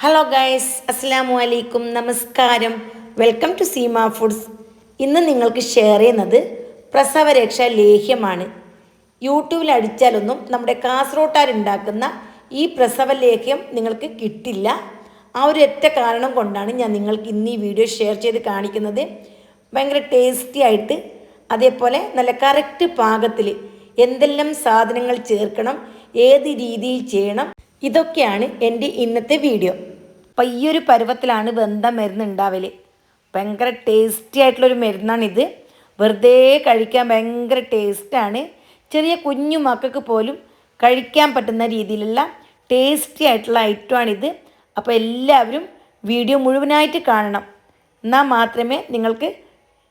Hello guys അസ്സാമു അലൈക്കും നമസ്കാരം welcome to Seema foods ഇന്ന് നിങ്ങൾക്ക് ഷെയർ ചെയ്യുന്നത് പ്രസവരക്ഷ ലേഹ്യമാണ്. യൂട്യൂബിൽ അടിച്ചാലൊന്നും നമ്മുടെ കാസറോട്ടാരുണ്ടാക്കുന്ന ഈ പ്രസവ ലേഹ്യം നിങ്ങൾക്ക് കിട്ടില്ല. ആ ഒരു ഒറ്റ കാരണം കൊണ്ടാണ് ഞാൻ നിങ്ങൾക്ക് ഇന്ന് ഈ വീഡിയോ ഷെയർ ചെയ്ത് കാണിക്കുന്നത്. ഭയങ്കര ടേസ്റ്റി ആയിട്ട് അതേപോലെ നല്ല കറക്റ്റ് പാകത്തിൽ എന്തെല്ലാം സാധനങ്ങൾ ചേർക്കണം ഏത് രീതിയിൽ ചെയ്യണം ഇതൊക്കെയാണ് എന്റെ ഇന്നത്തെ വീഡിയോ. അപ്പം ഈ ഒരു പരുവത്തിലാണ് വെന്ത മരുന്ന് ഉണ്ടാവൽ ഭയങ്കര ടേസ്റ്റി ആയിട്ടുള്ളൊരു മരുന്നാണിത്. വെറുതെ കഴിക്കാൻ ഭയങ്കര ടേസ്റ്റാണ് ചെറിയ കുഞ്ഞു മക്കൾക്ക് പോലും കഴിക്കാൻ പറ്റുന്ന രീതിയിലുള്ള ടേസ്റ്റി ആയിട്ടുള്ള ഐറ്റമാണിത് അപ്പോൾ എല്ലാവരും വീഡിയോ മുഴുവനായിട്ട് കാണണം. എന്നാൽ മാത്രമേ നിങ്ങൾക്ക്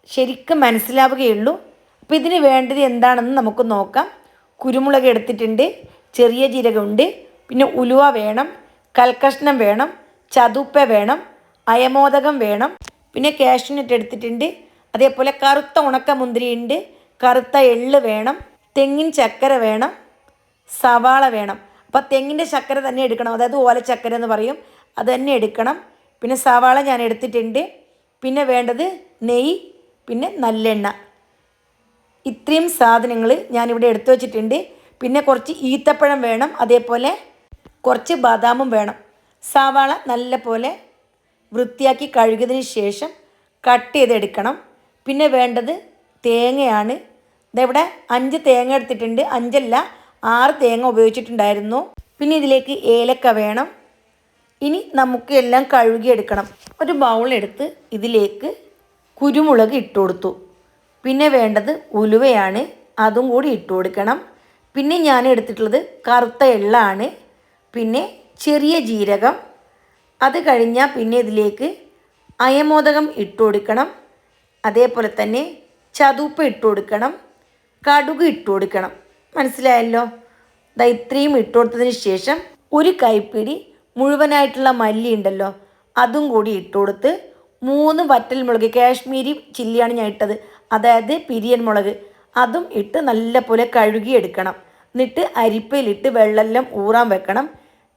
ശരിക്കും മനസ്സിലാവുകയുള്ളൂ. അപ്പോൾ ഇതിന് വേണ്ടത് എന്താണെന്ന് നമുക്ക് നോക്കാം. കുരുമുളക് എടുത്തിട്ടുണ്ട്. ചെറിയ ജീരകമുണ്ട്. പിന്നെ ഉലുവ വേണം കൽക്കഷ്ണം വേണം ചതുപ്പ വേണം അയമോദകം വേണം. പിന്നെ കാഷ്യൂനട്ട് എടുത്തിട്ടുണ്ട്. അതേപോലെ കറുത്ത ഉണക്ക മുന്തിരിയുണ്ട് കറുത്ത എള്ള് വേണം. തെങ്ങിൻ ചക്കര വേണം. സവാള വേണം. അപ്പോൾ തെങ്ങിന്റെ ചക്കര തന്നെ എടുക്കണം. അതായത് ഓലച്ചക്കര എന്ന് പറയും. അത് തന്നെ എടുക്കണം. പിന്നെ സവാള ഞാൻ എടുത്തിട്ടുണ്ട്. പിന്നെ വേണ്ടത് നെയ്യ് പിന്നെ നല്ലെണ്ണ. ഇത്രയും സാധനങ്ങൾ ഞാനിവിടെ എടുത്തു വച്ചിട്ടുണ്ട്. പിന്നെ കുറച്ച് ഈത്തപ്പഴം വേണം. അതേപോലെ കുറച്ച് ബദാമും വേണം. സവാള നല്ല പോലെ വൃത്തിയാക്കി കഴുകിയതിന് ശേഷം കട്ട് ചെയ്തെടുക്കണം. പിന്നെ വേണ്ടത് തേങ്ങയാണ്. ഇതെവിടെ അഞ്ച് തേങ്ങ എടുത്തിട്ടുണ്ട്. അഞ്ചല്ല ആറ് തേങ്ങ ഉപയോഗിച്ചിട്ടുണ്ടായിരുന്നു. പിന്നെ ഇതിലേക്ക് ഏലക്ക വേണം. ഇനി നമുക്ക് എല്ലാം കഴുകിയെടുക്കണം. ഒരു ബൗളെടുത്ത് ഇതിലേക്ക് കുരുമുളക് ഇട്ട് കൊടുത്തു. പിന്നെ വേണ്ടത് ഉലുവയാണ്. അതും കൂടി ഇട്ട് കൊടുക്കണം. പിന്നെ ഞാൻ എടുത്തിട്ടുള്ളത് കറുത്ത എള്ളാണ്. പിന്നെ ചെറിയ ജീരകം. അത് കഴിഞ്ഞാൽ പിന്നെ ഇതിലേക്ക് അയമോദകം ഇട്ട് കൊടുക്കണം. അതേപോലെ തന്നെ ചതുപ്പ് ഇട്ട് കൊടുക്കണം. കടുക് ഇട്ട് കൊടുക്കണം. മനസ്സിലായല്ലോ? ദാ ഇത്രയും ഇട്ട് കൊടുത്തതിന് ശേഷം ഒരു കൈപ്പിടി മുഴുവനായിട്ടുള്ള മല്ലി ഉണ്ടല്ലോ അതും കൂടി ഇട്ട് കൊടുത്ത് മൂന്ന് വറ്റൽ മുളക് കാശ്മീരി ചില്ലിയാണ് ഞാൻ ഇട്ടത്. അതായത് പിരിയൻ മുളക്. അതും ഇട്ട് നല്ലപോലെ കഴുകിയെടുക്കണം. എന്നിട്ട് അരിപ്പയിലിട്ട് വെള്ളമെല്ലാം ഊറാൻ വെക്കണം.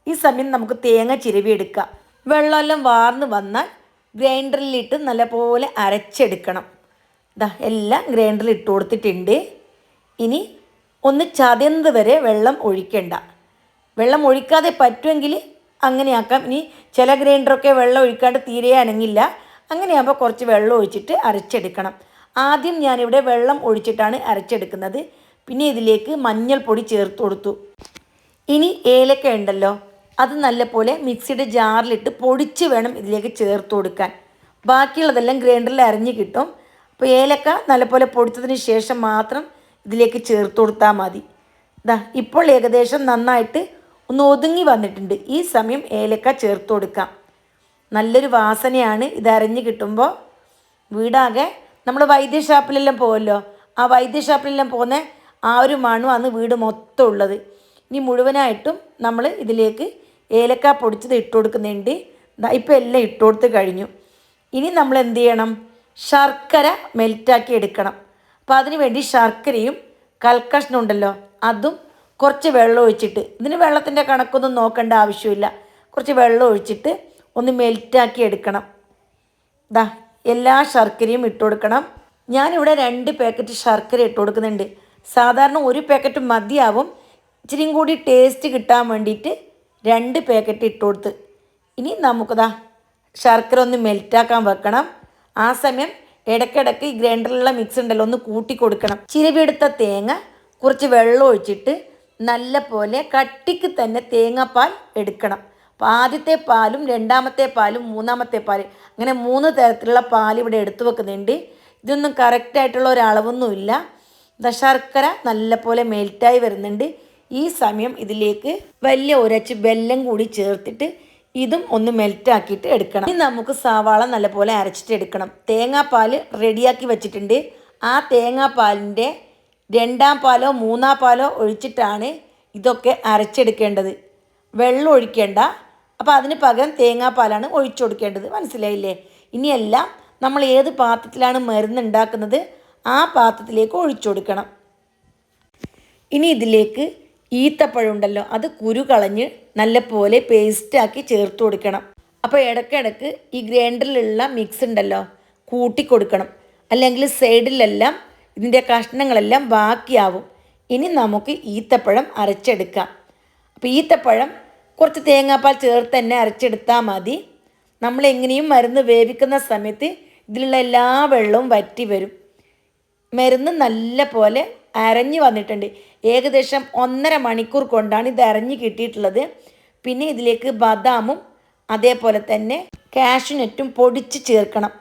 ഈ സമയം നമുക്ക് തേങ്ങ ചിരവി എടുക്കാം. വെള്ളമെല്ലാം വാർന്ന് വന്നാൽ ഗ്രൈൻഡറിലിട്ട് നല്ലപോലെ അരച്ചെടുക്കണം. ഇതാ എല്ലാം ഗ്രൈൻഡറിൽ ഇട്ട് കൊടുത്തിട്ടുണ്ട്. ഇനി ഒന്ന് ചതയുന്നത് വരെ വെള്ളം ഒഴിക്കണ്ട. വെള്ളം ഒഴിക്കാതെ പറ്റുമെങ്കിൽ അങ്ങനെയാക്കാം. ഇനി ചില ഗ്രൈൻഡറൊക്കെ വെള്ളം ഒഴിക്കാണ്ട് തീരെ അനങ്ങില്ല. അങ്ങനെയാകുമ്പോൾ കുറച്ച് വെള്ളം ഒഴിച്ചിട്ട് അരച്ചെടുക്കണം. ആദ്യം ഞാനിവിടെ വെള്ളം ഒഴിച്ചിട്ടാണ് അരച്ചെടുക്കുന്നത്. പിന്നെ ഇതിലേക്ക് മഞ്ഞൾപ്പൊടി ചേർത്ത് കൊടുത്തു. ഇനി ഏലക്ക ഉണ്ടല്ലോ. അത് നല്ലപോലെ മിക്സിയുടെ ജാറിലിട്ട് പൊടിച്ച് വേണം ഇതിലേക്ക് ചേർത്ത് കൊടുക്കാൻ. ബാക്കിയുള്ളതെല്ലാം ഗ്രൈൻഡറിൽ അരിഞ്ഞ് കിട്ടും. അപ്പോൾ ഏലക്ക നല്ലപോലെ പൊടിച്ചതിന് ശേഷം മാത്രം ഇതിലേക്ക് ചേർത്ത് കൊടുത്താൽ മതി. ഇതാ ഇപ്പോൾ ഏകദേശം നന്നായിട്ട് ഒന്ന് ഒതുങ്ങി വന്നിട്ടുണ്ട്. ഈ സമയം ഏലക്ക ചേർത്ത് കൊടുക്കാം. നല്ലൊരു വാസനയാണ് ഇത് അരഞ്ഞ് കിട്ടുമ്പോൾ. വീടാകെ നമ്മൾ വൈദ്യഷാപ്പിലെല്ലാം പോകുമല്ലോ ആ വൈദ്യഷാപ്പിലെല്ലാം പോകുന്ന ആ ഒരു മണമാണ് വീട് മൊത്തം ഉള്ളത്. ഇനി മുഴുവനായിട്ടും നമ്മൾ ഇതിലേക്ക് ഏലക്ക പൊടിച്ചത് ഇട്ട് കൊടുക്കുന്നുണ്ട്. ഇപ്പോൾ എല്ലാം ഇട്ട് കൊടുത്ത് കഴിഞ്ഞു. ഇനി നമ്മൾ എന്ത് ചെയ്യണം? ശർക്കര മെൽറ്റാക്കി എടുക്കണം. അപ്പോൾ അതിന് വേണ്ടി ശർക്കരയും കൽക്കഷ്ണം ഉണ്ടല്ലോ അതും കുറച്ച് വെള്ളം ഒഴിച്ചിട്ട് ഇതിന് വെള്ളത്തിന്റെ കണക്കൊന്നും നോക്കേണ്ട ആവശ്യമില്ല. കുറച്ച് വെള്ളം ഒഴിച്ചിട്ട് ഒന്ന് മെൽറ്റാക്കി എടുക്കണം. ദാ എല്ലാ ശർക്കരയും ഇട്ട് കൊടുക്കണം. ഞാനിവിടെ രണ്ട് പാക്കറ്റ് ശർക്കര ഇട്ട് കൊടുക്കുന്നുണ്ട്. സാധാരണ ഒരു പാക്കറ്റ് മതിയാവും. ഇച്ചിരിയും കൂടി ടേസ്റ്റ് കിട്ടാൻ വേണ്ടിയിട്ട് രണ്ട് പാക്കറ്റ് ഇട്ട് കൊടുത്ത്. ഇനി നമുക്കതാ ശർക്കര ഒന്ന് മെൽറ്റാക്കാൻ വെക്കണം. ആ സമയം ഇടയ്ക്കിടയ്ക്ക് ഈ ഗ്രൈൻഡറിലുള്ള മിക്സ് ഉണ്ടല്ലോ ഒന്ന് കൂട്ടി കൊടുക്കണം. ചിരവിയെടുത്ത തേങ്ങ കുറച്ച് വെള്ളം ഒഴിച്ചിട്ട് നല്ല പോലെ കട്ടിക്ക് തന്നെ തേങ്ങാപ്പാൽ എടുക്കണം. അപ്പോൾ ആദ്യത്തെ പാലും രണ്ടാമത്തെ പാലും മൂന്നാമത്തെ പാൽ അങ്ങനെ മൂന്ന് തരത്തിലുള്ള പാൽ ഇവിടെ എടുത്തു വെക്കുന്നുണ്ട്. ഇതൊന്നും കറക്റ്റായിട്ടുള്ള ഒരളവൊന്നുമില്ല ശർക്കര നല്ലപോലെ മെൽറ്റായി വരുന്നുണ്ട്. ഈ സമയം ഇതിലേക്ക് വലിയ ഒരച്ച് വെല്ലം കൂടി ചേർത്തിട്ട് ഇതും ഒന്ന് മെൽറ്റാക്കിയിട്ട് എടുക്കണം. ഇനി നമുക്ക് സവാള നല്ലപോലെ അരച്ചിട്ട് എടുക്കണം. തേങ്ങാപ്പാൽ റെഡിയാക്കി വെച്ചിട്ടുണ്ട്. ആ തേങ്ങാപ്പാലിന്റെ രണ്ടാം പാലോ മൂന്നാം പാലോ ഒഴിച്ചിട്ടാണ് ഇതൊക്കെ അരച്ചെടുക്കേണ്ടത്. വെള്ളം ഒഴിക്കേണ്ട. അപ്പോൾ അതിന് പകരം തേങ്ങാപ്പാലാണ് ഒഴിച്ചു കൊടുക്കേണ്ടത്. മനസ്സിലായില്ലേ? ഇനിയെല്ലാം നമ്മൾ ഏത് പാത്രത്തിലാണ് മരുന്ന് ഉണ്ടാക്കുന്നത് ആ പാത്രത്തിലേക്ക് ഒഴിച്ചു കൊടുക്കണം. ഇനി ഇതിലേക്ക് ഈത്തപ്പഴം ഉണ്ടല്ലോ അത് കുരു കളഞ്ഞ് നല്ലപോലെ പേസ്റ്റാക്കി ചേർത്ത് കൊടുക്കണം. അപ്പോൾ ഇടയ്ക്കിടയ്ക്ക് ഈ ഗ്രൈൻഡറിലുള്ള മിക്സ് ഉണ്ടല്ലോ കൂട്ടി കൊടുക്കണം. അല്ലെങ്കിൽ സൈഡിലെല്ലാം ഇതിന്റെ കഷ്ണങ്ങളെല്ലാം ബാക്കിയാവും. ഇനി നമുക്ക് ഈത്തപ്പഴം അരച്ചെടുക്കാം. അപ്പോൾ ഈത്തപ്പഴം കുറച്ച് തേങ്ങാപ്പാൽ ചേർത്ത് തന്നെ അരച്ചെടുത്താൽ മതി. നമ്മൾ എങ്ങനെയും മരുന്ന് വേവിക്കുന്ന സമയത്ത് ഇതിലുള്ള എല്ലാ വെള്ളവും വറ്റി വരും. മരുന്ന് നല്ല പോലെ അരഞ്ഞു വന്നിട്ടുണ്ട്. ഏകദേശം ഒന്നര മണിക്കൂർ കൊണ്ടാണ് ഇത് അരഞ്ഞു കിട്ടിയിട്ടുള്ളത്. പിന്നെ ഇതിലേക്ക് ബദാമും അതേപോലെ തന്നെ കാഷ്യൂനറ്റും പൊടിച്ച് ചേർക്കണം.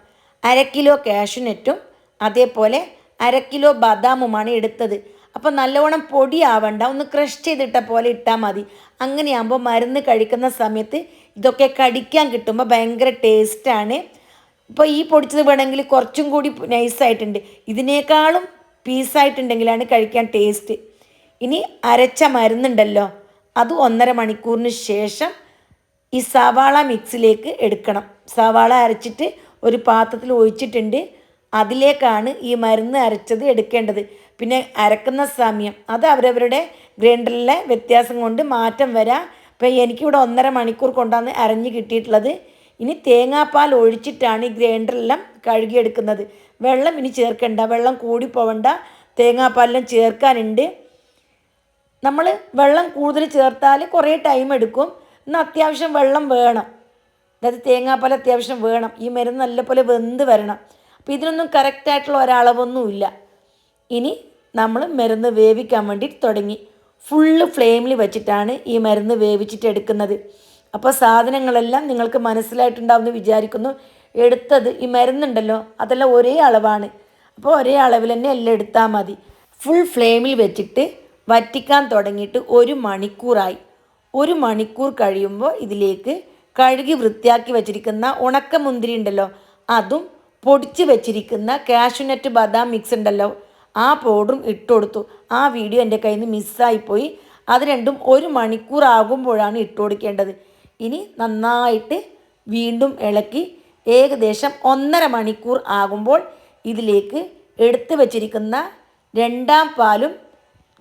അര കിലോ കാഷ്യൂനറ്റും അതേപോലെ അര കിലോ ബദാമുമാണ് എടുത്തത്. അപ്പോൾ നല്ലവണ്ണം പൊടിയാവണ്ട. ഒന്ന് ക്രഷ് ചെയ്തിട്ട പോലെ ഇട്ടാൽ മതി. അങ്ങനെയാകുമ്പോൾ മരുന്ന് കഴിക്കുന്ന സമയത്ത് ഇതൊക്കെ കടിക്കാൻ കിട്ടുമ്പോൾ ഭയങ്കര ടേസ്റ്റാണ് ഇപ്പോൾ ഈ പൊടിച്ചത് വേണമെങ്കിൽ കുറച്ചും കൂടി നൈസായിട്ടുണ്ട് ഇതിനേക്കാളും പീസായിട്ടുണ്ടെങ്കിലാണ് കഴിക്കാൻ ടേസ്റ്റ് ഇനി അരച്ച മരുന്നുണ്ടല്ലോ അത് ഒന്നര മണിക്കൂറിന് ശേഷം ഈ സവാള മിക്സിലേക്ക് എടുക്കണം. സവാള അരച്ചിട്ട് ഒരു പാത്രത്തിൽ ഒഴിച്ചിട്ടുണ്ട്. അതിലേക്കാണ് ഈ മരുന്ന് അരച്ചത് എടുക്കേണ്ടത്. പിന്നെ അരക്കുന്ന സമയം അത് അവരവരുടെ ഗ്രൈൻഡറിലെ വ്യത്യാസം കൊണ്ട് മാറ്റം വരാം. ഇപ്പം എനിക്കിവിടെ ഒന്നര മണിക്കൂർ കൊണ്ടാണ് അരഞ്ഞ് കിട്ടിയിട്ടുള്ളത്. ഇനി തേങ്ങാപ്പാൽ ഒഴിച്ചിട്ടാണ് ഈ ഗ്രൈൻഡറെല്ലാം കഴുകിയെടുക്കുന്നത്. വെള്ളം ഇനി ചേർക്കണ്ട വെള്ളം കൂടി പോവണ്ട തേങ്ങാപ്പാലെല്ലാം ചേർക്കാനുണ്ട്. നമ്മൾ വെള്ളം കൂടുതൽ ചേർത്താൽ കുറേ ടൈം എടുക്കും. എന്നാൽ അത്യാവശ്യം വെള്ളം വേണം. അതായത് തേങ്ങാപ്പാൽ അത്യാവശ്യം വേണം. ഈ മരുന്ന് നല്ലപോലെ വെന്ത് വരണം. അപ്പോൾ ഇതിനൊന്നും കറക്റ്റായിട്ടുള്ള ഒരളവൊന്നുമില്ല ഇനി നമ്മൾ മരുന്ന് വേവിക്കാൻ വേണ്ടി തുടങ്ങി. ഫുള്ള് ഫ്ലെയിമിൽ വെച്ചിട്ടാണ് ഈ മരുന്ന് വേവിച്ചിട്ട് എടുക്കുന്നത്. അപ്പോൾ സാധനങ്ങളെല്ലാം നിങ്ങൾക്ക് മനസ്സിലായിട്ടുണ്ടാവുമെന്ന് വിചാരിക്കുന്നു. എടുത്തത്. ഈ മരുന്നുണ്ടല്ലോ അതെല്ലാം ഒരേ അളവാണ്. അപ്പോൾ ഒരേ അളവിൽ തന്നെ എല്ലാം എടുത്താൽ മതി. ഫുൾ ഫ്ലെയിമിൽ വെച്ചിട്ട് വറ്റിക്കാൻ തുടങ്ങിയിട്ട് ഒരു മണിക്കൂറായി. ഒരു മണിക്കൂർ കഴിയുമ്പോൾ ഇതിലേക്ക് കഴുകി വൃത്തിയാക്കി വെച്ചിരിക്കുന്ന ഉണക്ക മുന്തിരി ഉണ്ടല്ലോ അതും പൊടിച്ച് വെച്ചിരിക്കുന്ന കാഷ്യൂനട്ട് ബദാം മിക്സ് ഉണ്ടല്ലോ ആ പൗഡറും ഇട്ടുകൊടുത്തു ആ വീഡിയോ എന്റെ കയ്യിൽ നിന്ന് മിസ്സായിപ്പോയി അത് രണ്ടും ഒരു മണിക്കൂർ ആകുമ്പോഴാണ് ഇട്ട് കൊടുക്കേണ്ടത്. ഇനി നന്നായിട്ട് വീണ്ടും ഇളക്കി ഏകദേശം ഒന്നര മണിക്കൂർ ആകുമ്പോൾ ഇതിലേക്ക് എടുത്തു വച്ചിരിക്കുന്ന രണ്ടാം പാലും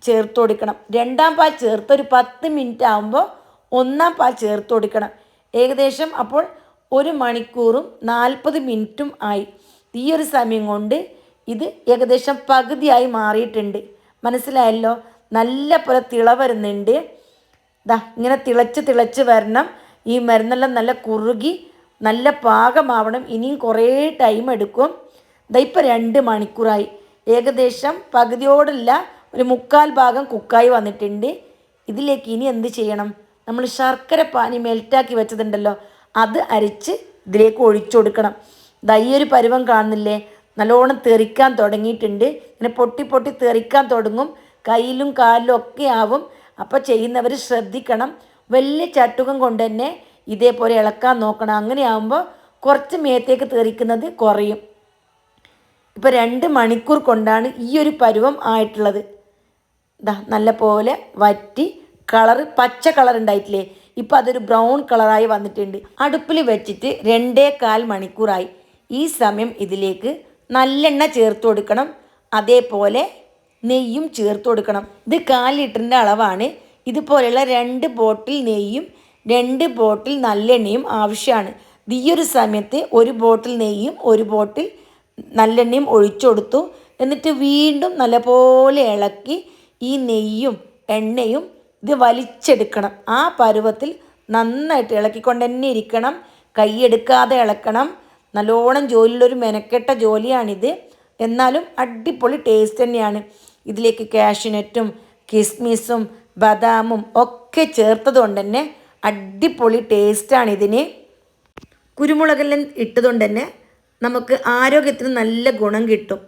ചേർത്ത് കൊടുക്കണം. രണ്ടാം പാൽ ചേർത്ത് ഒരു പത്ത് മിനിറ്റ് ആകുമ്പോൾ ഒന്നാം പാൽ ചേർത്ത് കൊടുക്കണം. ഏകദേശം അപ്പോൾ ഒരു മണിക്കൂറും നാൽപ്പത് മിനിറ്റും ആയി. ഈ ഒരു സമയം കൊണ്ട് ഇത് ഏകദേശം പകുതിയായി മാറിയിട്ടുണ്ട്. മനസ്സിലായല്ലോ? നല്ല പോലെ തിള വരുന്നുണ്ട്. ദാ ഇങ്ങനെ തിളച്ച് തിളച്ച് വരണം. ഈ മരുന്നെല്ലാം നല്ല കുറുകി നല്ല പാകമാവണം. ഇനിയും കുറേ ടൈം എടുക്കും. ഇപ്പം രണ്ട് മണിക്കൂറായി. ഏകദേശം പകുതിയോടല്ല ഒരു മുക്കാൽ ഭാഗം കുക്കായി വന്നിട്ടുണ്ട്. ഇതിലേക്ക് ഇനി എന്ത് ചെയ്യണം? നമ്മൾ ശർക്കര പാനി മെൽറ്റാക്കി വെച്ചതുണ്ടല്ലോ അത് അരിച്ച് ഇതിലേക്ക് ഒഴിച്ചു കൊടുക്കണം. ദയ്യൊരു പരുവം കാണുന്നില്ലേ? നല്ലോണം തെറിക്കാൻ തുടങ്ങിയിട്ടുണ്ട്. ഇങ്ങനെ പൊട്ടി പൊട്ടി തെറിക്കാൻ തുടങ്ങും. കയ്യിലും കാലിലും ഒക്കെ ആവും. അപ്പോൾ ചെയ്യുന്നവർ ശ്രദ്ധിക്കണം. വലിയ ചട്ടുകം കൊണ്ട് തന്നെ ഇതേപോലെ ഇളക്കാൻ നോക്കണം. അങ്ങനെയാകുമ്പോൾ കുറച്ച് മേത്തേക്ക് തെറിക്കുന്നത് കുറയും. ഇപ്പോൾ രണ്ട് മണിക്കൂർ കൊണ്ടാണ് ഈ ഒരു പരുവം ആയിട്ടുള്ളത്. ഇതാ നല്ല പോലെ വറ്റി കളർ പച്ച കളർ ഉണ്ടായിട്ടില്ലേ? ഇപ്പം അതൊരു ബ്രൗൺ കളറായി വന്നിട്ടുണ്ട്. അടുപ്പിൽ വെച്ചിട്ട് രണ്ടേ കാൽ മണിക്കൂറായി. ഈ സമയം ഇതിലേക്ക് നല്ലെണ്ണ ചേർത്ത് കൊടുക്കണം. അതേപോലെ നെയ്യും ചേർത്ത് കൊടുക്കണം. ഇത് കാൽ ലിറ്ററിന്റെ അളവാണ്. ഇതുപോലെയുള്ള രണ്ട് ബോട്ടിൽ നെയ്യും രണ്ട് ബോട്ടിൽ നല്ലെണ്ണയും ആവശ്യമാണ്. ഈ ഒരു സമയത്ത് ഒരു ബോട്ടിൽ നെയ്യും ഒരു ബോട്ടിൽ നല്ലെണ്ണയും ഒഴിച്ചു കൊടുത്തു. എന്നിട്ട് വീണ്ടും നല്ലപോലെ ഇളക്കി ഈ നെയ്യും എണ്ണയും ഇത് വലിച്ചെടുക്കണം. ആ പരുവത്തിൽ നന്നായിട്ട് ഇളക്കിക്കൊണ്ട് തന്നെ ഇരിക്കണം കൈയെടുക്കാതെ ഇളക്കണം. നല്ലോണം ജോലിയിലൊരു മെനക്കെട്ട ജോലിയാണിത്. എന്നാലും അടിപൊളി ടേസ്റ്റ് തന്നെയാണ്. ഇതിലേക്ക് കാഷ്യൂനറ്റും കിസ്മിസും ബദാമും ഒക്കെ ചേർത്തത് കൊണ്ട് തന്നെ അടിപൊളി ടേസ്റ്റാണ് ഇതിന്. കുരുമുളകെല്ലാം ഇട്ടതുകൊണ്ട് തന്നെ നമുക്ക് ആരോഗ്യത്തിന് നല്ല ഗുണം കിട്ടും.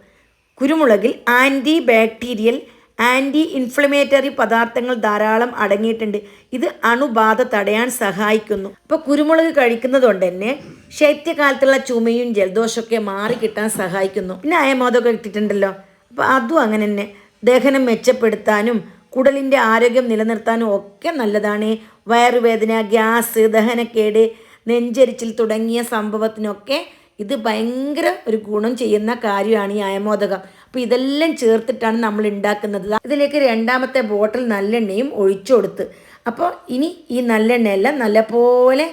കുരുമുളകിൽ ആന്റി ബാക്ടീരിയൽ ആന്റി ഇൻഫ്ലമേറ്ററി പദാർത്ഥങ്ങൾ ധാരാളം അടങ്ങിയിട്ടുണ്ട്. ഇത് അണുബാധ തടയാൻ സഹായിക്കുന്നു. അപ്പോൾ കുരുമുളക് കഴിക്കുന്നതുകൊണ്ട് തന്നെ ശൈത്യകാലത്തുള്ള ചുമയും ജലദോഷമൊക്കെ മാറി കിട്ടാൻ സഹായിക്കുന്നു. പിന്നെ അയമോദമൊക്കെ ഇട്ടിട്ടുണ്ടല്ലോ. അപ്പോൾ അതും അങ്ങനെ തന്നെ ദഹനം മെച്ചപ്പെടുത്താനും കുടലിന്റെ ആരോഗ്യം നിലനിർത്താനും ഒക്കെ നല്ലതാണ്. വയറുവേദന ഗ്യാസ് ദഹനക്കേട് നെഞ്ചരിച്ചിൽ തുടങ്ങിയ സംഭവത്തിനൊക്കെ ഇത് ഭയങ്കര ഒരു ഗുണം ചെയ്യുന്ന കാര്യമാണ് ഈ അയമോദകം. അപ്പോൾ ഇതെല്ലാം ചേർത്തിട്ടാണ് നമ്മൾ ഉണ്ടാക്കുന്നത്. ഇതിലേക്ക് രണ്ടാമത്തെ ബോട്ടിൽ നല്ലെണ്ണയും ഒഴിച്ചു കൊടുത്ത്. അപ്പോൾ ഇനി ഈ നല്ലെണ്ണയെല്ലാം നല്ലപോലെ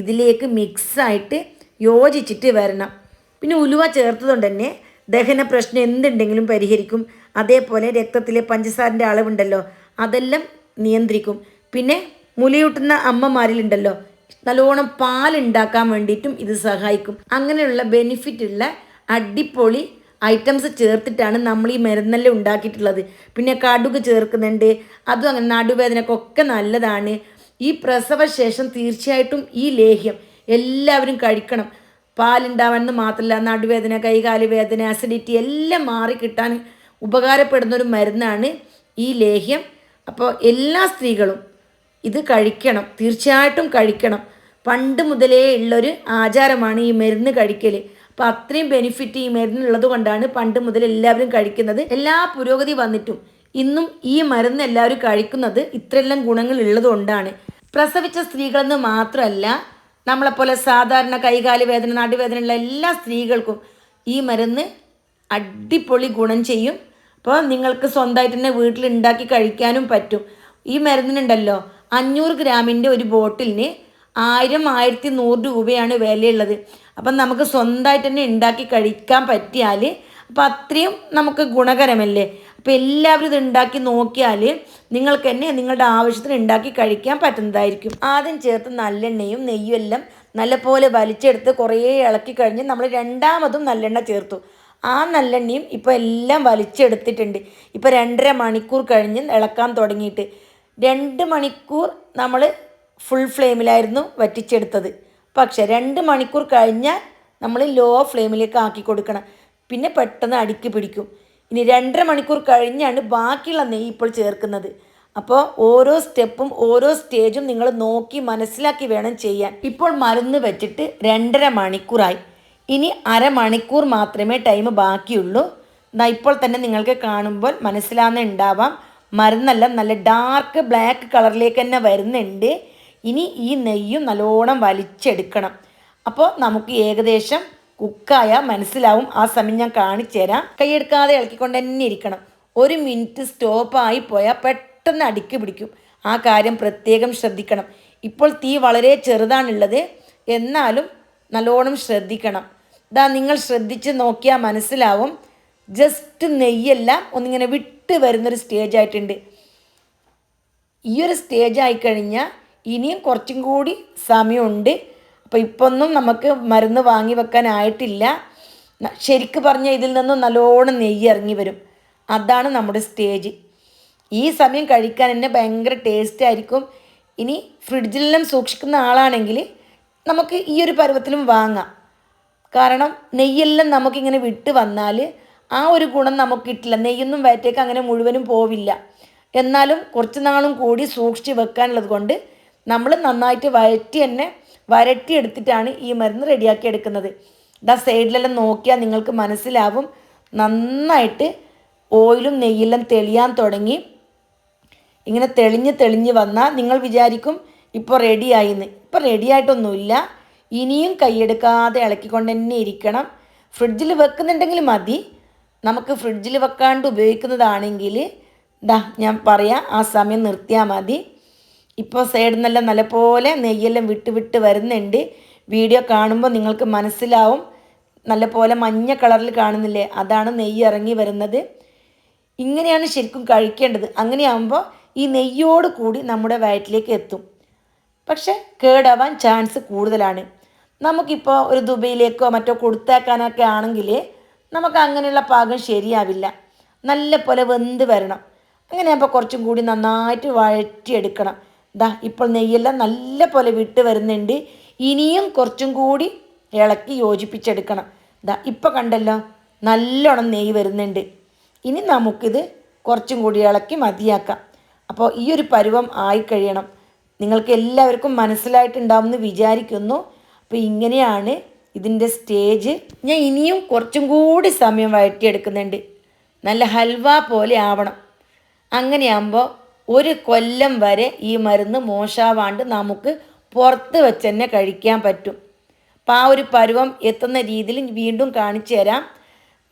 ഇതിലേക്ക് മിക്സായിട്ട് യോജിച്ചിട്ട് വരണം. പിന്നെ ഉലുവ ചേർത്തതുകൊണ്ട് തന്നെ ദഹന പ്രശ്നം എന്തുണ്ടെങ്കിലും പരിഹരിക്കും. അതേപോലെ രക്തത്തിലെ പഞ്ചസാരന്റെ അളവുണ്ടല്ലോ അതെല്ലാം നിയന്ത്രിക്കും. പിന്നെ മുലയൂട്ടുന്ന അമ്മമാരിലുണ്ടല്ലോ. നല്ലോണം പാലുണ്ടാക്കാൻ വേണ്ടിയിട്ടും ഇത് സഹായിക്കും. അങ്ങനെയുള്ള ബെനിഫിറ്റ് ഉള്ള അടിപൊളി ഐറ്റംസ് ചേർത്തിട്ടാണ് നമ്മൾ ഈ മരുന്നെല്ലാം ഉണ്ടാക്കിയിട്ടുള്ളത്. പിന്നെ കടുക് ചേർക്കുന്നുണ്ട്. അതും അങ്ങനെ നടുവേദനക്കൊക്കെ നല്ലതാണ്. ഈ പ്രസവശേഷം തീർച്ചയായിട്ടും ഈ ലേഹ്യം എല്ലാവരും കഴിക്കണം. പാലുണ്ടാവണമെന്ന് മാത്രമല്ല നടുവേദന കൈകാൽ വേദന അസിഡിറ്റി എല്ലാം മാറി കിട്ടാൻ ഉപകാരപ്പെടുന്ന ഒരു മരുന്നാണ് ഈ ലേഹ്യം. അപ്പോൾ എല്ലാ സ്ത്രീകളും ഇത് കഴിക്കണം. തീർച്ചയായിട്ടും കഴിക്കണം. പണ്ട് മുതലേ ഉള്ളൊരു ആചാരമാണ് ഈ മരുന്ന് കഴിക്കൽ അപ്പോൾ അത്രയും ബെനിഫിറ്റ് ഈ മരുന്നുള്ളത് കൊണ്ടാണ് പണ്ട് മുതൽ എല്ലാവരും കഴിക്കുന്നത്. എല്ലാ പുരോഗതി വന്നിട്ടും ഇന്നും ഈ മരുന്ന് എല്ലാവരും കഴിക്കുന്നത് ഇത്രയെല്ലാം ഗുണങ്ങൾ ഉള്ളത് കൊണ്ടാണ്. പ്രസവിച്ച സ്ത്രീകളെന്ന് മാത്രമല്ല നമ്മളെപ്പോലെ സാധാരണ കൈകാൽ വേദന നാട്ടുവേദന ഉള്ള എല്ലാ സ്ത്രീകൾക്കും ഈ മരുന്ന് അടിപൊളി ഗുണം ചെയ്യും. അപ്പോൾ നിങ്ങൾക്ക് സ്വന്തമായിട്ട് തന്നെ വീട്ടിൽ ഉണ്ടാക്കി കഴിക്കാനും പറ്റും. ഈ മരുന്നിനുണ്ടല്ലോ അഞ്ഞൂറ് ഗ്രാമിന്റെ ഒരു ബോട്ടിലിന് ആയിരം ആയിരത്തി നൂറ് രൂപയാണ് വിലയുള്ളത്. അപ്പം നമുക്ക് സ്വന്തമായിട്ട് തന്നെ ഉണ്ടാക്കി കഴിക്കാൻ പറ്റിയാൽ അപ്പം അത്രയും നമുക്ക് ഗുണകരമല്ലേ? അപ്പം എല്ലാവരും ഇത് ഉണ്ടാക്കി നോക്കിയാൽ നിങ്ങൾക്ക് തന്നെ നിങ്ങളുടെ ആവശ്യത്തിന് ഉണ്ടാക്കി കഴിക്കാൻ പറ്റുന്നതായിരിക്കും. ആദ്യം ചേർത്ത് നല്ലെണ്ണയും നെയ്യും എല്ലാം നല്ലപോലെ വലിച്ചെടുത്ത് കുറേ ഇളക്കി കഴിഞ്ഞ് നമ്മൾ രണ്ടാമതും നല്ലെണ്ണ ചേർത്തു. ആ നല്ലെണ്ണയും ഇപ്പോൾ എല്ലാം വലിച്ചെടുത്തിട്ടുണ്ട്. ഇപ്പോൾ രണ്ടര മണിക്കൂർ കഴിഞ്ഞ് ഇളക്കാൻ തുടങ്ങിയിട്ട്. രണ്ട് മണിക്കൂർ നമ്മൾ ഫുൾ ഫ്ലെയിമിലായിരുന്നു വറ്റിച്ചെടുത്തത്. പക്ഷെ രണ്ട് മണിക്കൂർ കഴിഞ്ഞാൽ നമ്മൾ ലോ ഫ്ലെയിമിലേക്ക് ആക്കി കൊടുക്കണം. പിന്നെ പെട്ടെന്ന് അടുക്കി പിടിക്കും. ഇനി രണ്ടര മണിക്കൂർ കഴിഞ്ഞാണ് ബാക്കിയുള്ള നെയ്യ് ഇപ്പോൾ ചേർക്കുന്നത്. അപ്പോൾ ഓരോ സ്റ്റെപ്പും ഓരോ സ്റ്റേജും നിങ്ങൾ നോക്കി മനസ്സിലാക്കി വേണം ചെയ്യാൻ. ഇപ്പോൾ മരുന്ന് വെച്ചിട്ട് രണ്ടര മണിക്കൂറായി. ഇനി അരമണിക്കൂർ മാത്രമേ ടൈം ബാക്കിയുള്ളൂ. ഇപ്പോൾ തന്നെ നിങ്ങൾക്ക് കാണുമ്പോൾ മനസ്സിലാവുന്നുണ്ടാവാം. മരുന്നെല്ലാം നല്ല ഡാർക്ക് ബ്ലാക്ക് കളറിലേക്ക് തന്നെ വരുന്നുണ്ട്. ഇനി ഈ നെയ്യും നല്ലോണം വലിച്ചെടുക്കണം. അപ്പോൾ നമുക്ക് ഏകദേശം കുക്കായ മനസ്സിലാവും. ആ സമയം ഞാൻ കാണിച്ചു തരാം. കൈയെടുക്കാതെ ഇളക്കിക്കൊണ്ട് തന്നെ ഇരിക്കണം. ഒരു മിനിറ്റ് സ്റ്റോപ്പായി പോയാൽ പെട്ടെന്ന് അടുക്കി പിടിക്കും. ആ കാര്യം പ്രത്യേകം ശ്രദ്ധിക്കണം. ഇപ്പോൾ തീ വളരെ ചെറുതാണുള്ളത്. എന്നാലും നല്ലോണം ശ്രദ്ധിക്കണം. ഇതാ നിങ്ങൾ ശ്രദ്ധിച്ച് നോക്കിയാൽ മനസ്സിലാവും. ജസ്റ്റ് നെയ്യെല്ലാം ഒന്നിങ്ങനെ വിട്ട് വരുന്നൊരു സ്റ്റേജ് ആയിട്ടുണ്ട്. ഈ ഒരു സ്റ്റേജ് ആയിക്കഴിഞ്ഞാൽ ഇനിയും കുറച്ചും കൂടി സമയമുണ്ട്. അപ്പോൾ ഇപ്പൊന്നും നമുക്ക് മരുന്ന് വാങ്ങി വെക്കാനായിട്ടില്ല. ശരിക്ക് പറഞ്ഞാൽ ഇതിൽ നിന്നും നല്ലോണം നെയ്യ് ഇറങ്ങി വരും. അതാണ് നമ്മുടെ സ്റ്റേജ് ഈ സമയം കഴിക്കാൻ തന്നെ ഭയങ്കര ടേസ്റ്റ് ആയിരിക്കും. ഇനി ഫ്രിഡ്ജിലെല്ലാം സൂക്ഷിക്കുന്ന ആളാണെങ്കിൽ നമുക്ക് ഈ ഒരു പരുവത്തിലും വാങ്ങാം. കാരണം നെയ്യെല്ലാം നമുക്കിങ്ങനെ വിട്ട് വന്നാൽ ആ ഒരു ഗുണം നമുക്ക് കിട്ടില്ല. നെയ്യൊന്നും വയറ്റേക്ക് അങ്ങനെ മുഴുവനും പോവില്ല. എന്നാലും കുറച്ച് നാളും കൂടി സൂക്ഷിച്ച് വെക്കാനുള്ളത് കൊണ്ട് നമ്മൾ നന്നായിട്ട് വഴറ്റി തന്നെ വരട്ടി എടുത്തിട്ടാണ് ഈ മരുന്ന് റെഡിയാക്കി എടുക്കുന്നത്. ഇതാ സൈഡിലെല്ലാം നോക്കിയാൽ നിങ്ങൾക്ക് മനസ്സിലാവും. നന്നായിട്ട് ഓയിലും നെയ്യെല്ലാം തെളിയാൻ തുടങ്ങി. ഇങ്ങനെ തെളിഞ്ഞ് തെളിഞ്ഞ് വന്നാൽ നിങ്ങൾ വിചാരിക്കും ഇപ്പോൾ റെഡിയായിന്ന്. ഇപ്പോൾ റെഡിയായിട്ടൊന്നുമില്ല. ഇനിയും കൈയെടുക്കാതെ ഇളക്കിക്കൊണ്ട് തന്നെ ഇരിക്കണം. ഫ്രിഡ്ജിൽ വെക്കുന്നുണ്ടെങ്കിൽ മതി. നമുക്ക് ഫ്രിഡ്ജിൽ വെക്കാണ്ട് ഉപയോഗിക്കുന്നതാണെങ്കിൽ ദാ ഞാൻ പറയാം ആ സമയം നിർത്തിയാൽ മതി. ഇപ്പോൾ സൈഡിൽ നിന്നെല്ലാം നല്ലപോലെ നെയ്യെല്ലാം വിട്ട് വിട്ട് വരുന്നുണ്ട്. വീഡിയോ കാണുമ്പോൾ നിങ്ങൾക്ക് മനസ്സിലാവും നല്ലപോലെ മഞ്ഞ കളറിൽ കാണുന്നില്ലേ? അതാണ് നെയ്യ് ഇറങ്ങി വരുന്നത്. ഇങ്ങനെയാണ് ശരിക്കും കഴിക്കേണ്ടത്. അങ്ങനെയാകുമ്പോൾ ഈ നെയ്യോട് കൂടി നമ്മുടെ വയറ്റിലേക്ക് എത്തും. പക്ഷെ കേടാവാൻ ചാൻസ് കൂടുതലാണ്. നമുക്കിപ്പോൾ ഒരു ദുബൈയിലേക്കോ മറ്റോ കൊടുത്തേക്കാനൊക്കെ ആണെങ്കിൽ നമുക്ക് അങ്ങനെയുള്ള പാകം ശരിയാവില്ല. നല്ല പോലെ വെന്ത് വരണം. അങ്ങനെ അപ്പോൾ കുറച്ചും കൂടി നന്നായിട്ട് വഴറ്റിയെടുക്കണം. ദാ ഇപ്പോൾ നെയ്യെല്ലാം നല്ല പോലെ വിട്ട് വരുന്നുണ്ട്. ഇനിയും കുറച്ചും കൂടി ഇളക്കി യോജിപ്പിച്ചെടുക്കണം. ദാ ഇപ്പോൾ കണ്ടല്ലോ നല്ലോണം നെയ്യ് വരുന്നുണ്ട്. ഇനി നമുക്കിത് കുറച്ചും കൂടി ഇളക്കി മതിയാക്കാം. അപ്പോൾ ഈ ഒരു പരുവം ആയിക്കഴിയണം നിങ്ങൾക്ക് എല്ലാവർക്കും മനസ്സിലായിട്ടുണ്ടാവുമെന്ന് വിചാരിക്കുന്നു. അപ്പോൾ ഇങ്ങനെയാണ് ഇതിന്റെ സ്റ്റേജ് ഞാൻ ഇനിയും കുറച്ചും കൂടി സമയം വഴറ്റിയെടുക്കുന്നുണ്ട്. നല്ല ഹൽവ പോലെ ആവണം. അങ്ങനെയാകുമ്പോൾ ഒരു കൊല്ലം വരെ ഈ മരുന്ന് മോശാവാണ്ട് നമുക്ക് പുറത്ത് വെച്ച് തന്നെ കഴിക്കാൻ പറ്റും. അപ്പം ആ ഒരു പരുവം എത്തുന്ന രീതിയിൽ വീണ്ടും കാണിച്ചു തരാം.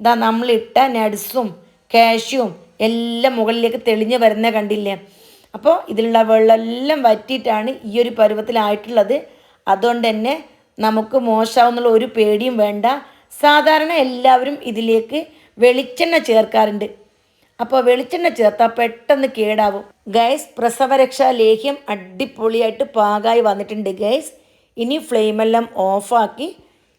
ഇതാ നമ്മളിട്ട നട്സും കാഷ്യും എല്ലാം മുകളിലേക്ക് തെളിഞ്ഞ് വരുന്ന കണ്ടില്ലേ? അപ്പോൾ ഇതിലുള്ള വെള്ളമെല്ലാം വറ്റിയിട്ടാണ് ഈ ഒരു പരുവത്തിലായിട്ടുള്ളത്. അതുകൊണ്ട് തന്നെ നമുക്ക് മോശമാവുന്നുള്ള ഒരു പേടിയും വേണ്ട. സാധാരണ എല്ലാവരും ഇതിലേക്ക് വെളിച്ചെണ്ണ ചേർക്കാറുണ്ട്. അപ്പോൾ വെളിച്ചെണ്ണ ചേർത്താൽ പെട്ടെന്ന് കേടാവും. ഗൈസ് പ്രസവരക്ഷാ ലേഹ്യം അടിപൊളിയായിട്ട് പാകായി വന്നിട്ടുണ്ട് ഗൈസ്. ഇനി ഫ്ലെയിമെല്ലാം ഓഫാക്കി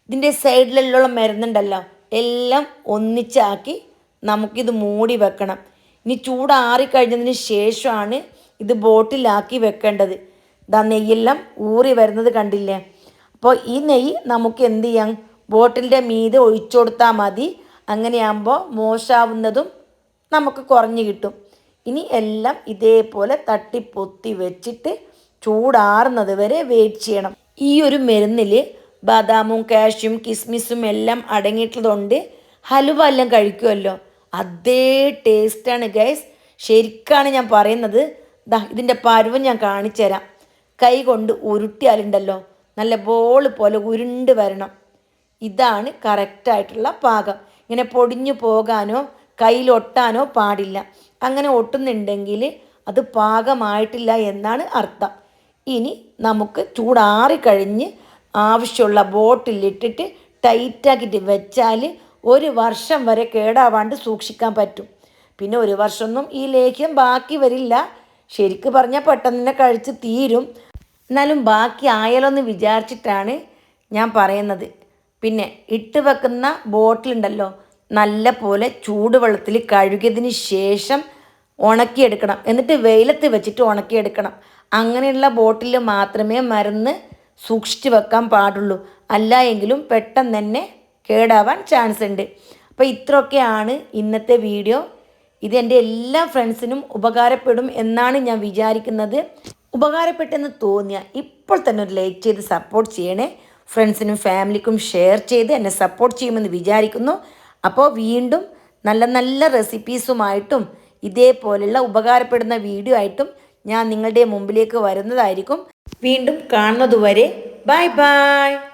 ഇതിന്റെ സൈഡിലെല്ലാം മരുന്നുണ്ടല്ലോ. എല്ലാം ഒന്നിച്ചാക്കി നമുക്കിത് മൂടി വെക്കണം. ഇനി ചൂടാറിക്കഴിഞ്ഞതിന് ശേഷമാണ് ഇത് ബോട്ടിലാക്കി വെക്കേണ്ടത്. ദാ നെയ്യെല്ലാം ഊറി വരുന്നത് കണ്ടില്ലേ? അപ്പോൾ ഈ നെയ്യ് നമുക്ക് എന്ത് ചെയ്യാം? ബോട്ടിലിന്റെ മീതെ ഒഴിച്ചു കൊടുത്താൽ മതി. അങ്ങനെയാകുമ്പോൾ മോശാവുന്നതും നമുക്ക് കുറഞ്ഞു കിട്ടും. ഇനി എല്ലാം ഇതേപോലെ തട്ടിപ്പൊത്തി വെച്ചിട്ട് ചൂടാറുന്നത് വരെ വെയിറ്റ് ചെയ്യണം. ഈ ഒരു മരുന്നിൽ ബദാമും കാഷ്യും കിസ്മിസും എല്ലാം അടങ്ങിയിട്ടുള്ളതുകൊണ്ട് ഹലുവ എല്ലാം കഴിക്കുമല്ലോ അതേ ടേസ്റ്റാണ് ഗൈസ് ശരിക്കാണ് ഞാൻ പറയുന്നത്. ദാ ഇതിന്റെ പരുവം ഞാൻ കാണിച്ചു തരാം കൈ കൊണ്ട് ഉരുട്ടിയാലുണ്ടല്ലോ. നല്ല ബോൾ പോലെ ഉരുണ്ട് വരണം. ഇതാണ് കറക്റ്റായിട്ടുള്ള പാകം. ഇങ്ങനെ പൊടിഞ്ഞു പോകാനോ കയ്യിലൊട്ടാനോ പാടില്ല. അങ്ങനെ ഒട്ടുന്നുണ്ടെങ്കിൽ അത് പാകമായിട്ടില്ല എന്നാണ് അർത്ഥം. ഇനി നമുക്ക് ചൂടാറിക്കഴിഞ്ഞ് ആവശ്യമുള്ള ബോട്ടിലിട്ടിട്ട് ടൈറ്റാക്കിയിട്ട് വെച്ചാൽ ഒരു വർഷം വരെ കേടാവാണ്ട് സൂക്ഷിക്കാൻ പറ്റും. പിന്നെ ഒരു വർഷമൊന്നും ഈ ലേഖ്യം ബാക്കി വരില്ല. ശരിക്ക് പറഞ്ഞാൽ പെട്ടെന്ന് തന്നെ കഴിച്ച് തീരും. എന്നാലും ബാക്കി ആയാലൊന്ന് വിചാരിച്ചിട്ടാണ് ഞാൻ പറയുന്നത്. പിന്നെ ഇട്ട് വെക്കുന്ന ബോട്ടിലുണ്ടല്ലോ നല്ല പോലെ ചൂടുവെള്ളത്തിൽ കഴുകിയതിന് ശേഷം ഉണക്കിയെടുക്കണം. എന്നിട്ട് വെയിലത്ത് വെച്ചിട്ട് ഉണക്കിയെടുക്കണം. അങ്ങനെയുള്ള ബോട്ടിൽ മാത്രമേ മരുന്ന് സൂക്ഷിച്ച് വെക്കാൻ പാടുള്ളൂ. അല്ല എങ്കിലും പെട്ടെന്ന് തന്നെ കേടാവാൻ ചാൻസ് ഉണ്ട്. അപ്പോൾ ഇത്രയൊക്കെയാണ് ഇന്നത്തെ വീഡിയോ ഇത് എന്റെ എല്ലാ ഫ്രണ്ട്സിനും ഉപകാരപ്പെടും എന്നാണ് ഞാൻ വിചാരിക്കുന്നത്. ഉപകാരപ്പെട്ടെന്ന് തോന്നിയ ഇപ്പോൾ തന്നെ ഒരു ലൈക്ക് ചെയ്ത് സപ്പോർട്ട് ചെയ്യണേ. ഫ്രണ്ട്സിനും ഫാമിലിക്കും ഷെയർ ചെയ്ത് എന്നെ സപ്പോർട്ട് ചെയ്യുമെന്ന് വിചാരിക്കുന്നു. അപ്പോൾ വീണ്ടും നല്ല നല്ല റെസിപ്പീസുമായിട്ടും ഇതേപോലെയുള്ള ഉപകാരപ്പെടുന്ന വീഡിയോ ആയിട്ടും ഞാൻ നിങ്ങളുടെ മുമ്പിലേക്ക് വരുന്നതായിരിക്കും. വീണ്ടും കാണുന്നതുവരെ ബൈ ബൈ